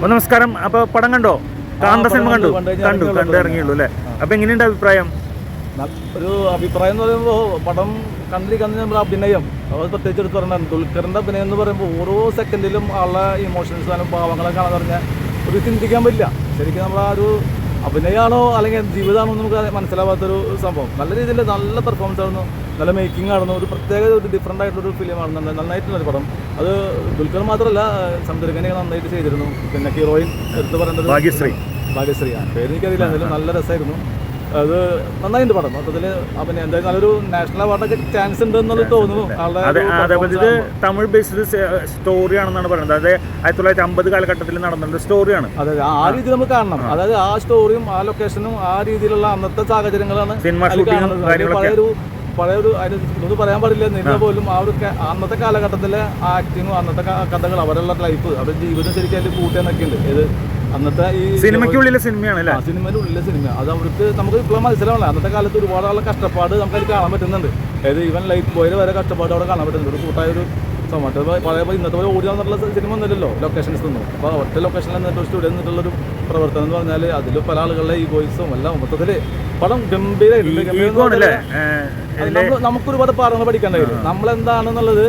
അപ്പൊ നമസ്കാരം. അപ്പൊ പടം കണ്ടോ? കാന്ത സിനിമ കണ്ടു. കണ്ടു, കണ്ടു, ഇറങ്ങിയുള്ളൂ. അല്ലെ ഇറങ്ങിയുള്ളൂ അല്ലേ? ആ. അപ്പൊ എങ്ങനെയുണ്ട് അഭിപ്രായം? ഒരു അഭിപ്രായം എന്ന് പറയുമ്പോൾ പടം കണ്ടിരിക്കുന്ന നമ്മുടെ അഭിനയം. അത് പ്രത്യേകിച്ച് എടുത്ത് പറഞ്ഞാൽ ദുൽഖറിന്റെ അഭിനയം എന്ന് പറയുമ്പോൾ ഓരോ സെക്കൻഡിലും ആളുടെ ഇമോഷൻസ് ആണ് ഭാവങ്ങളെ കാണാൻ പറഞ്ഞാൽ ഒരു ചിന്തിക്കാൻ പറ്റില്ല. ശരിക്കും നമ്മൾ ആ ഒരു അഭിനയമാണോ അല്ലെങ്കിൽ ജീവിതമാണോ നമുക്ക് മനസ്സിലാവാത്തൊരു സംഭവം. നല്ല രീതിയിൽ നല്ല പെർഫോമൻസ് ആയിരുന്നു. നല്ല മേക്കിംഗ് ആണ് ഒരു പ്രത്യേക ഒരു ഡിഫറെന്റ് ഒരു ഫിലിമാണ് ആണെന്നുണ്ട് നന്നായിട്ടുള്ളൊരു പടം. അത് ദുൽഖർ മാത്രമല്ല സംതൃകനെ നന്നായിട്ട് ചെയ്തിരുന്നു. പിന്നെ ഹീറോയിൻ എടുത്ത് പറയുന്നത് ഭാഗ്യശ്രീ. ഭാഗ്യശ്രീ. ആ പേര് എനിക്കറിയില്ല എന്നാലും നല്ല രസമായിരുന്നു. അത് നന്നായിട്ടുണ്ട് പടം. മൊത്തത്തിൽ പിന്നെ എന്തായാലും നല്ലൊരു നാഷണൽ അവാർഡൊക്കെ ചാൻസ് ഉണ്ട്. എന്നുള്ളത് തോന്നുന്നു അതേപോലെ ഇത് തമിഴ് ബേസ്ഡ് സ്റ്റോറിയാണെന്നാണ് പറയുന്നത്. അതായത് ആയിരത്തി തൊള്ളായിരത്തി അമ്പത് കാലഘട്ടത്തിൽ നടന്നിട്ടുള്ള സ്റ്റോറിയാണ് അതെ ആ രീതി നമുക്ക് കാണണം. അതായത് ആ സ്റ്റോറിയും ആ ലൊക്കേഷനും ആ രീതിയിലുള്ള അന്നത്തെ സാഹചര്യങ്ങളാണ് സിനിമ ഷൂട്ടിങ്ങും കാര്യങ്ങളൊക്കെ. പഴയൊരു അതിന് ഇതൊന്നും പറയാൻ പാടില്ല. നിന്നെ പോലും ആ ഒരു അന്നത്തെ കാലഘട്ടത്തിലെ ആക്ടിങ്ങും അന്നത്തെ കഥകൾ അവരുള്ള ലൈഫ് അവരുടെ ജീവിതം ശരിക്കും അതിൽ കൂട്ടിയെന്നൊക്കെ ഉണ്ട്. ഇത് അന്നത്തെ ഈ സിനിമയ്ക്കുള്ളിലെ സിനിമയാണ് സിനിമയുടെ ഉള്ളിലെ സിനിമ. അത് അവർക്ക് നമുക്ക് ഇപ്പോഴും മനസ്സിലാവില്ല അന്നത്തെ കാലത്ത് ഒരുപാട് ആളുടെ കഷ്ടപ്പാട് നമുക്ക് അതിൽ കാണാൻ പറ്റുന്നുണ്ട്. അതായത് ഈവൻ ലൈഫ് ബോയിൽ വരെ കഷ്ടപ്പാട് അവിടെ കാണാൻ പറ്റുന്നുണ്ട്. ഒരു കൂട്ടായ ഒരു സമയം പഴയ ഇന്നത്തെ പോലെ ഓടി വന്നിട്ടുള്ള സിനിമ ഒന്നുമില്ലല്ലോ ലൊക്കേഷൻസ് ഒന്നും. അപ്പോൾ ഒറ്റ ലൊക്കേഷനിൽ നിന്നിട്ട് സ്റ്റുഡിയോ നിന്നിട്ടുള്ളൊരു പ്രവർത്തനം എന്ന് പറഞ്ഞാൽ അതിൽ പല ആളുകളുടെ ഈ വോയിസും എല്ലാം മൊത്തത്തിൽ പടം ഗംഭീരമായിട്ടുണ്ട് ഗംഭീരം എന്ന് ഈഗോ പാഠങ്ങൾ പാഠങ്ങൾ പഠിക്കേണ്ടത് നമ്മളെന്താണെന്നുള്ളത്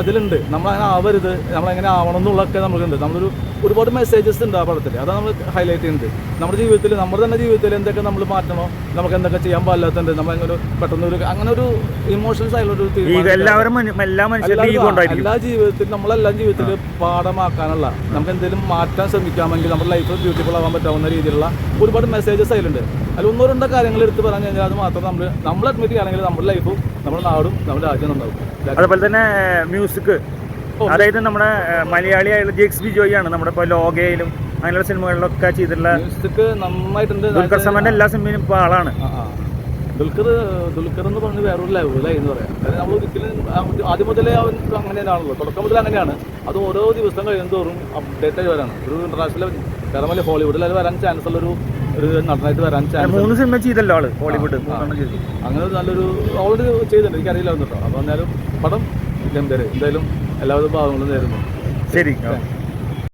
അതിലുണ്ട്. നമ്മളങ്ങനെ ആവരുത് നമ്മളെങ്ങനെ ആവണം എന്നുള്ളതൊക്കെ നമുക്കുണ്ട്. നമ്മളൊരു ഒരുപാട് മെസ്സേജസ് ഉണ്ട് ആ പടത്തിൽ അതാണ് നമ്മൾ ഹൈലൈറ്റ് ചെയ്യുന്നത്. നമ്മുടെ ജീവിതത്തിൽ നമ്മുടെ തന്നെ ജീവിതത്തിൽ എന്തൊക്കെ നമ്മൾ മാറ്റണോ നമുക്ക് എന്തൊക്കെ ചെയ്യാൻ പാടില്ലാത്തുണ്ട് നമ്മൾ അങ്ങനെ ഒരു പെട്ടെന്ന് ഒരു അങ്ങനെ ഒരു ഇമോഷൻസ് ആയുള്ള ഒരു എല്ലാ ജീവിതത്തിലും നമ്മളെല്ലാം ജീവിതത്തിൽ പാഠമാക്കാനുള്ള നമുക്ക് എന്തെങ്കിലും മാറ്റാൻ ശ്രമിക്കാമെങ്കിൽ നമ്മുടെ ലൈഫ് ബ്യൂട്ടിഫുൾ ആവാൻ പറ്റാവുന്ന രീതിയിലുള്ള ഒരുപാട് മെസ്സേജസ് അതിലുണ്ട്. അതിൽ ഒന്നോ രണ്ടോ കാര്യങ്ങൾ എടുത്ത് പറഞ്ഞു കഴിഞ്ഞാൽ അത് മാത്രം നമ്മൾ നമ്മൾ അഡ്മിറ്റ് ചെയ്യുകയാണെങ്കിൽ നമ്മുടെ ലൈഫും നമ്മുടെ നാടും നമ്മുടെ രാജ്യം നന്നാവും. അതുപോലെ തന്നെ മ്യൂസിക് അതായത് നമ്മുടെ മലയാളിയായുള്ള ജെക്സ് ബി ജോയി ആണ്. നമ്മുടെ ഇപ്പോൾ ലോകയിലും അങ്ങനെയുള്ള സിനിമകളിലൊക്കെ ചെയ്തിട്ടുള്ള മ്യൂസിക് നന്നായിട്ടുണ്ട്. ദുൽഖർ സൽമാന്റെ എല്ലാ സിനിമയിലും ഇപ്പോൾ ആളാണ്. ദുൽഖർ ദുൽഖർ എന്ന് പറഞ്ഞ് വേറൊരു ലെവലായി എന്ന് പറയാം. അതായത് നമ്മൾ ഒരിക്കലും ആദ്യം മുതലേ അവൻ അങ്ങനെ തന്നെയാണല്ലോ തുടക്കം മുതൽ അങ്ങനെയാണ്. അത് ഓരോ ദിവസം കഴിയുന്നതോറും അപ്ഡേറ്റ് ആയി വരാണ്. ഒരു ഇന്റർനാഷണൽ കാരണം ഹോളിവുഡിൽ അത് വരാൻ ചാൻസ് ഉള്ള ഒരു നടനായിട്ട് വരാൻ ചാൻസ് മൂന്ന് സിനിമ ചെയ്തല്ലോ ആൾ ഹോളിവുഡ് അങ്ങനെ നല്ലൊരു ഓൾറെഡി ചെയ്തിട്ടുണ്ട്. എനിക്കറിയില്ല കേട്ടോ. അപ്പോൾ എന്തായാലും പടം ഗംഭീര എന്തായാലും എല്ലാവിധ ഭാഗങ്ങളും നേരുന്നു. ശരി